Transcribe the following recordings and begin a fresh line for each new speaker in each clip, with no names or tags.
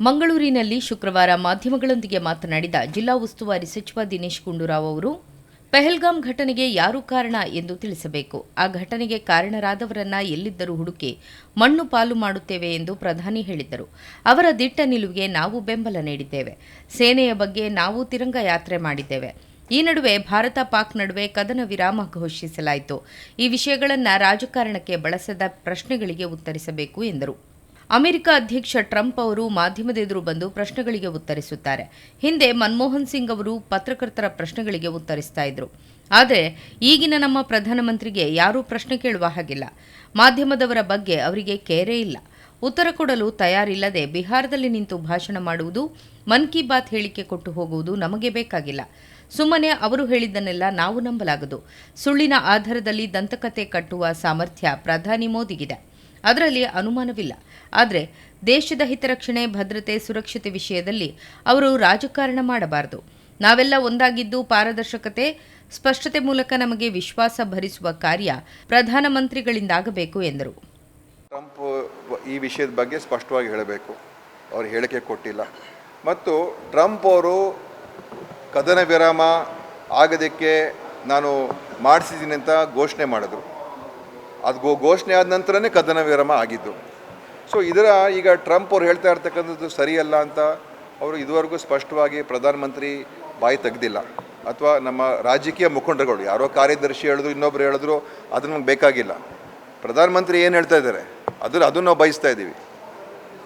ಮಂಗಳೂರಿನಲ್ಲಿ ಶುಕ್ರವಾರ ಮಾಧ್ಯಮಗಳೊಂದಿಗೆ ಮಾತನಾಡಿದ ಜಿಲ್ಲಾ ಉಸ್ತುವಾರಿ ಸಚಿವ ದಿನೇಶ್ ಗುಂಡೂರಾವ್ ಅವರು ಪೆಹಲ್ಗಾಮ್ ಘಟನೆಗೆ ಯಾರು ಕಾರಣ ಎಂದು ತಿಳಿಸಬೇಕು. ಆ ಘಟನೆಗೆ ಕಾರಣರಾದವರನ್ನ ಎಲ್ಲಿದ್ದರೂ ಹುಡುಕಿ ಮಣ್ಣು ಪಾಲು ಮಾಡುತ್ತೇವೆ ಎಂದು ಪ್ರಧಾನಿ ಹೇಳಿದ್ದರು. ಅವರ ದಿಟ್ಟ ನಿಲುವಿಗೆ ನಾವು ಬೆಂಬಲ ನೀಡಿದ್ದೇವೆ. ಸೇನೆಯ ಬಗ್ಗೆ ನಾವು ತಿರಂಗ ಯಾತ್ರೆ ಮಾಡಿದ್ದೇವೆ. ಈ ನಡುವೆ ಭಾರತ ಪಾಕ್ ನಡುವೆ ಕದನ ವಿರಾಮ ಘೋಷಿಸಲಾಯಿತು. ಈ ವಿಷಯಗಳನ್ನು ರಾಜಕಾರಣಕ್ಕೆ ಬಳಸದ ಪ್ರಶ್ನೆಗಳಿಗೆ ಉತ್ತರಿಸಬೇಕು ಎಂದರು. ಅಮೆರಿಕ ಅಧ್ಯಕ್ಷ ಟ್ರಂಪ್ ಅವರು ಮಾಧ್ಯಮದೆದುರು ಬಂದು ಪ್ರಶ್ನೆಗಳಿಗೆ ಉತ್ತರಿಸುತ್ತಾರೆ. ಹಿಂದೆ ಮನಮೋಹನ್ ಸಿಂಗ್ ಅವರು ಪತ್ರಕರ್ತರ ಪ್ರಶ್ನೆಗಳಿಗೆ ಉತ್ತರಿಸ್ತಾ ಇದ್ರು. ಆದರೆ ಈಗಿನ ನಮ್ಮ ಪ್ರಧಾನಮಂತ್ರಿಗೆ ಯಾರೂ ಪ್ರಶ್ನೆ ಕೇಳುವ ಹಾಗಿಲ್ಲ. ಮಾಧ್ಯಮದವರ ಬಗ್ಗೆ ಅವರಿಗೆ ಕೇರೇ ಇಲ್ಲ. ಉತ್ತರ ಕೊಡಲು ತಯಾರಿಲ್ಲದೆ ಬಿಹಾರದಲ್ಲಿ ನಿಂತು ಭಾಷಣ ಮಾಡುವುದು, ಮನ್ ಕಿ ಬಾತ್ ಹೇಳಿಕೆ ಕೊಟ್ಟು ಹೋಗುವುದು ನಮಗೆ ಬೇಕಾಗಿಲ್ಲ. ಸುಮ್ಮನೆ ಅವರು ಹೇಳಿದ್ದನ್ನೆಲ್ಲ ನಾವು ನಂಬಲಾಗದು. ಸುಳ್ಳಿನ ಆಧಾರದಲ್ಲಿ ದಂತಕತೆ ಕಟ್ಟುವ ಸಾಮರ್ಥ್ಯ ಪ್ರಧಾನಿ ಮೋದಿಗಿದೆ. ಅದರಲ್ಲಿ ಅನುಮಾನವಿಲ್ಲ. ಆದರೆ ದೇಶದ ಹಿತರಕ್ಷಣೆ, ಭದ್ರತೆ, ಸುರಕ್ಷತೆ ವಿಷಯದಲ್ಲಿ ಅವರು ರಾಜಕಾರಣ ಮಾಡಬಾರದು. ನಾವೆಲ್ಲ ಒಂದಾಗಿದ್ದು ಪಾರದರ್ಶಕತೆ, ಸ್ಪಷ್ಟತೆ ಮೂಲಕ ನಮಗೆ ವಿಶ್ವಾಸ ಭರಿಸುವ ಕಾರ್ಯ ಪ್ರಧಾನಮಂತ್ರಿಗಳಿಂದಾಗಬೇಕು ಎಂದರು.
ಟ್ರಂಪ್ ಈ ವಿಷಯದ ಬಗ್ಗೆ ಸ್ಪಷ್ಟವಾಗಿ ಹೇಳಬೇಕು. ಅವರು ಹೇಳಿಕೆ ಕೊಟ್ಟಿಲ್ಲ. ಮತ್ತು ಟ್ರಂಪ್ ಅವರು ಕದನ ವಿರಾಮ ಆಗದಕ್ಕೆ ನಾನು ಮಾಡಿಸಿದ್ದೀನಿ ಅಂತ ಘೋಷಣೆ ಮಾಡಿದ್ರು. ಅದು ಗೋ ಘೋಷಣೆ ಆದ ನಂತರನೇ ಕದನ ವಿರಮ ಆಗಿದ್ದು. ಸೊ ಇದರ ಈಗ ಟ್ರಂಪ್ ಅವ್ರು ಹೇಳ್ತಾ ಇರ್ತಕ್ಕಂಥದ್ದು ಸರಿಯಲ್ಲ ಅಂತ ಅವರು ಇದುವರೆಗೂ ಸ್ಪಷ್ಟವಾಗಿ ಪ್ರಧಾನಮಂತ್ರಿ ಬಾಯಿ ತೆಗೆದಿಲ್ಲ. ಅಥವಾ ನಮ್ಮ ರಾಜಕೀಯ ಮುಖಂಡರುಗಳು ಯಾರೋ ಕಾರ್ಯದರ್ಶಿ ಹೇಳಿದ್ರು, ಇನ್ನೊಬ್ರು ಹೇಳಿದ್ರು ಅದು ನಮ್ಗೆ ಬೇಕಾಗಿಲ್ಲ. ಪ್ರಧಾನಮಂತ್ರಿ ಏನು ಹೇಳ್ತಾ ಇದ್ದಾರೆ? ಅದನ್ನು ಅದನ್ನು ನಾವು ಬಯಸ್ತಾ ಇದ್ದೀವಿ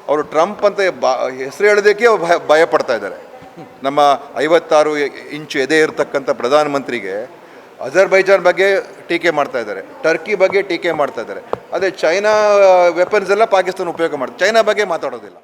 ಅವರು ಟ್ರಂಪ್ ಅಂತ ಬಾ, ಹೆಸರು ಹೇಳೋದಕ್ಕೆ ಭಯ ಭಯ ಪಡ್ತಾ ಇದ್ದಾರೆ. ನಮ್ಮ ಐವತ್ತಾರು ಇಂಚು ಎದೆ ಇರತಕ್ಕಂಥ ಪ್ರಧಾನಮಂತ್ರಿಗೆ ಅಜರ್ಬೈಜಾನ್ ಬಗ್ಗೆ ಟೀಕೆ ಮಾಡ್ತಾ ಇದ್ದಾರೆ. ಟರ್ಕಿ ಬಗ್ಗೆ ಟೀಕೆ ಮಾಡ್ತಾ ಇದ್ದಾರೆ. ಅದೇ ಚೈನಾ ವೆಪನ್ಸ್ ಎಲ್ಲ ಪಾಕಿಸ್ತಾನ ಉಪಯೋಗ ಮಾಡ್ತಾರೆ. ಚೈನಾ ಬಗ್ಗೆ ಮಾತಾಡೋದಿಲ್ಲ.